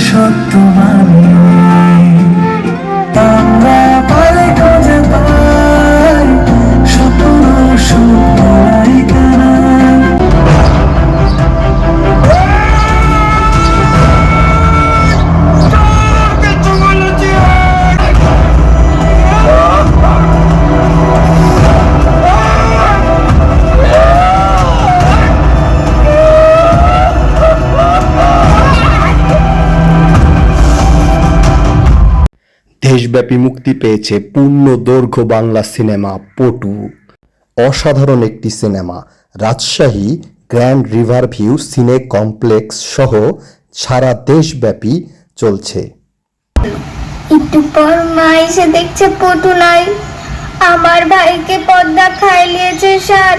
সত্য মানে দেশব্যাপী মুক্তি পেয়েছে পূর্ণ দৈর্ঘ্য বাংলা সিনেমা পটু। অসাধারণ একটি cinema. Rajshahi, grand river view, cine complex সহ সারা দেশব্যাপী চলছে। একটু পর মা এসে দেখছে পটু নাই। আমার ভাইকে পদ্মা খাইলিয়েছে সার